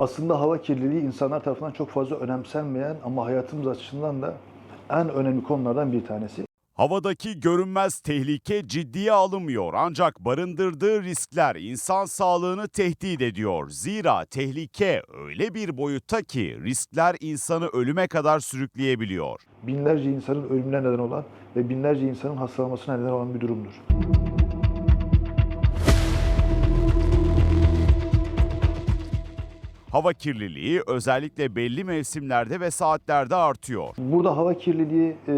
Aslında hava kirliliği insanlar tarafından çok fazla önemsenmeyen ama hayatımız açısından da en önemli konulardan bir tanesi. Havadaki görünmez tehlike ciddiye alınmıyor ancak barındırdığı riskler insan sağlığını tehdit ediyor. Zira tehlike öyle bir boyutta ki riskler insanı ölüme kadar sürükleyebiliyor. Binlerce insanın ölümüne neden olan ve binlerce insanın hastalanmasına neden olan bir durumdur. Hava kirliliği özellikle belli mevsimlerde ve saatlerde artıyor. Burada hava kirliliği e,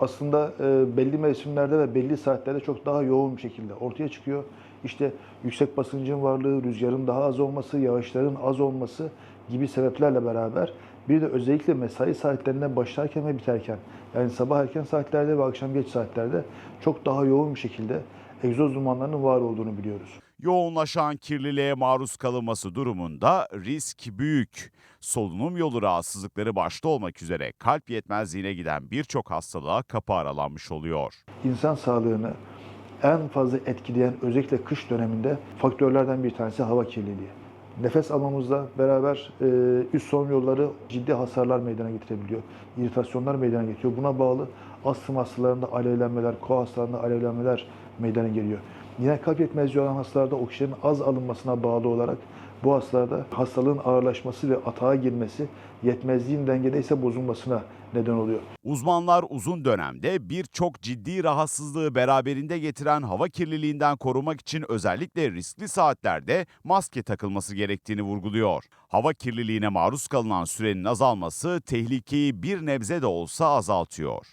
aslında e, belli mevsimlerde ve belli saatlerde çok daha yoğun bir şekilde ortaya çıkıyor. İşte yüksek basıncın varlığı, rüzgarın daha az olması, yağışların az olması gibi sebeplerle beraber bir de özellikle mesai saatlerinde başlarken ve biterken yani sabah erken saatlerde ve akşam geç saatlerde çok daha yoğun bir şekilde egzoz dumanlarının var olduğunu biliyoruz. Yoğunlaşan kirliliğe maruz kalınması durumunda risk büyük. Solunum yolu rahatsızlıkları başta olmak üzere kalp yetmezliğine giden birçok hastalığa kapı aralanmış oluyor. İnsan sağlığını en fazla etkileyen özellikle kış döneminde faktörlerden bir tanesi hava kirliliği. Nefes almamızla beraber e, üst solunum yolları ciddi hasarlar meydana getirebiliyor. İritasyonlar meydana getiriyor. Buna bağlı astım hastalarında alevlenmeler, koa hastalarında alevlenmeler meydana geliyor. Yine kalp yetmezliği olan hastalarda oksijenin az alınmasına bağlı olarak bu hastalarda hastalığın ağırlaşması ve atağa girmesi yetmezliğin dengedeyse bozulmasına neden oluyor. Uzmanlar uzun dönemde birçok ciddi rahatsızlığı beraberinde getiren hava kirliliğinden korumak için özellikle riskli saatlerde maske takılması gerektiğini vurguluyor. Hava kirliliğine maruz kalınan sürenin azalması tehlikeyi bir nebze de olsa azaltıyor.